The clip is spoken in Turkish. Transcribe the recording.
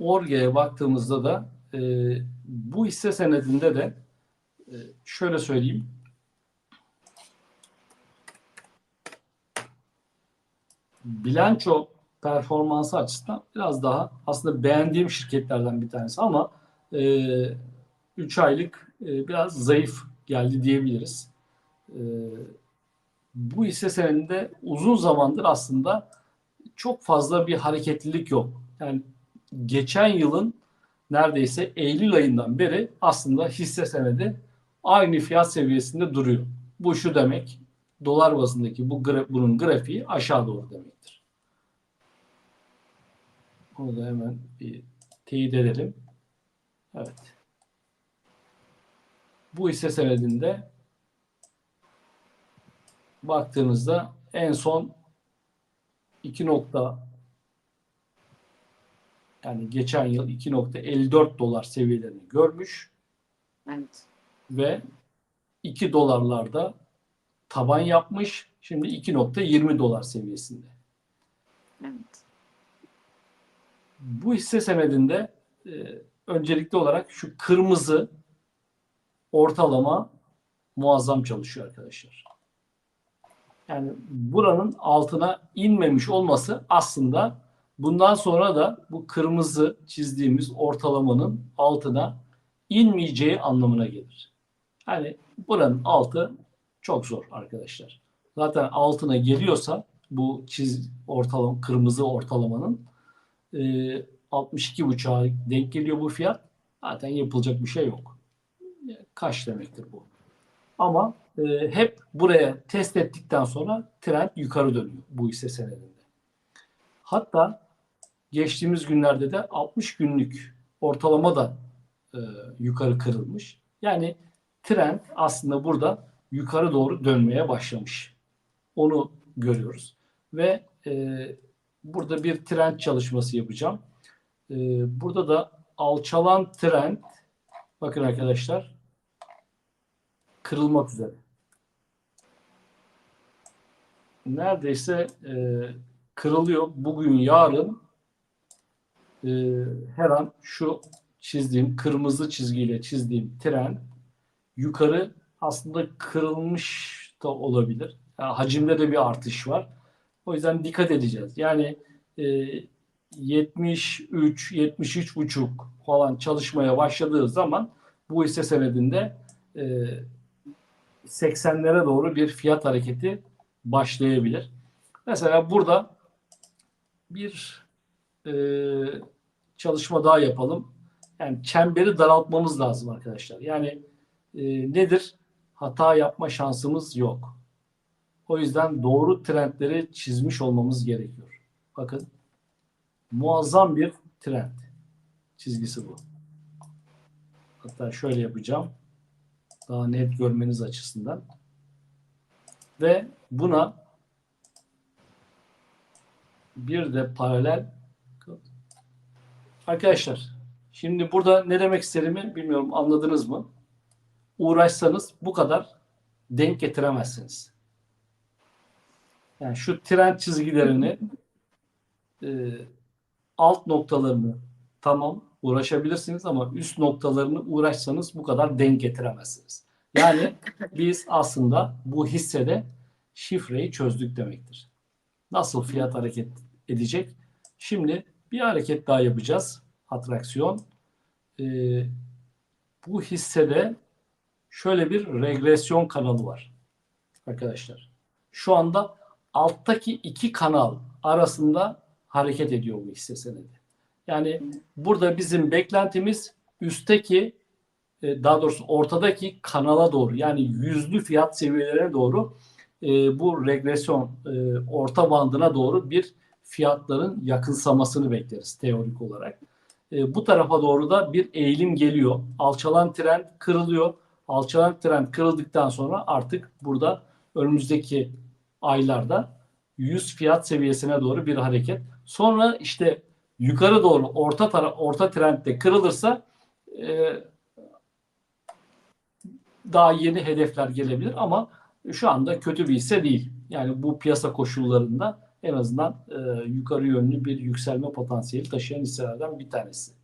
Orge'ye baktığımızda da e, bu hisse senedinde de e, şöyle söyleyeyim. Bilanço performansı açısından biraz daha aslında beğendiğim şirketlerden bir tanesi ama 3 aylık e, biraz zayıf geldi diyebiliriz. E, bu hisse senedinde uzun zamandır aslında çok fazla bir hareketlilik yok. Yani geçen yılın neredeyse Eylül ayından beri aslında hisse senedi aynı fiyat seviyesinde duruyor. Bu şu demek dolar bazındaki bu gra bunun grafiği aşağı doğru demektir. Onu da hemen bir teyit edelim. Evet. Bu hisse senedinde baktığınızda en son 2 nokta yani geçen yıl 2.54 dolar seviyelerini görmüş Evet. ve 2 dolarlarda taban yapmış. Şimdi 2.20 dolar seviyesinde. Evet. Bu hisse senedinde e, öncelikli olarak şu kırmızı ortalama muazzam çalışıyor arkadaşlar. Yani buranın altına inmemiş olması aslında bundan sonra da bu kırmızı çizdiğimiz ortalamanın altına inmeyeceği anlamına gelir. Yani buranın altı çok zor arkadaşlar. Zaten altına geliyorsa bu çiz ortalama kırmızı ortalamanın e, 62.5'a denk geliyor bu fiyat. Zaten yapılacak bir şey yok. Kaç demektir bu? Ama e, hep buraya test ettikten sonra trend yukarı dönüyor bu hisse senedinde. Hatta geçtiğimiz günlerde de 60 günlük ortalama da e, yukarı kırılmış. Yani trend aslında burada yukarı doğru dönmeye başlamış. Onu görüyoruz. Ve e, burada bir trend çalışması yapacağım. E, burada da alçalan trend bakın arkadaşlar kırılmak üzere. Neredeyse e, kırılıyor. Bugün yarın e, her an şu çizdiğim kırmızı çizgiyle çizdiğim trend yukarı aslında kırılmış da olabilir. Yani hacimde de bir artış var. O yüzden dikkat edeceğiz. Yani e, 73, 73 buçuk falan çalışmaya başladığı zaman bu hisse senedinde e, 80'lere doğru bir fiyat hareketi başlayabilir. Mesela burada bir e, çalışma daha yapalım. Yani çemberi daraltmamız lazım arkadaşlar. Yani e, nedir? Hata yapma şansımız yok. O yüzden doğru trendleri çizmiş olmamız gerekiyor. Bakın muazzam bir trend çizgisi bu. Hatta şöyle yapacağım. Daha net görmeniz açısından. Ve buna bir de paralel arkadaşlar şimdi burada ne demek istediğimi bilmiyorum anladınız mı? Uğraşsanız bu kadar denk getiremezsiniz. Yani şu trend çizgilerini e, alt noktalarını tamam uğraşabilirsiniz ama üst noktalarını uğraşsanız bu kadar denk getiremezsiniz. Yani biz aslında bu hissede şifreyi çözdük demektir. Nasıl fiyat hareket edecek? Şimdi bir hareket daha yapacağız. Atraksiyon. Ee, bu hissede şöyle bir regresyon kanalı var. Arkadaşlar. Şu anda alttaki iki kanal arasında hareket ediyor bu hisse senedi. Yani burada bizim beklentimiz üstteki e, daha doğrusu ortadaki kanala doğru yani yüzlü fiyat seviyelerine doğru e, bu regresyon e, orta bandına doğru bir fiyatların yakınsamasını bekleriz teorik olarak. bu tarafa doğru da bir eğilim geliyor. Alçalan trend kırılıyor. Alçalan trend kırıldıktan sonra artık burada önümüzdeki aylarda 100 fiyat seviyesine doğru bir hareket. Sonra işte yukarı doğru orta tara orta trendde kırılırsa e, daha yeni hedefler gelebilir ama şu anda kötü bir hisse değil. Yani bu piyasa koşullarında en azından e, yukarı yönlü bir yükselme potansiyeli taşıyan hisselerden bir tanesi.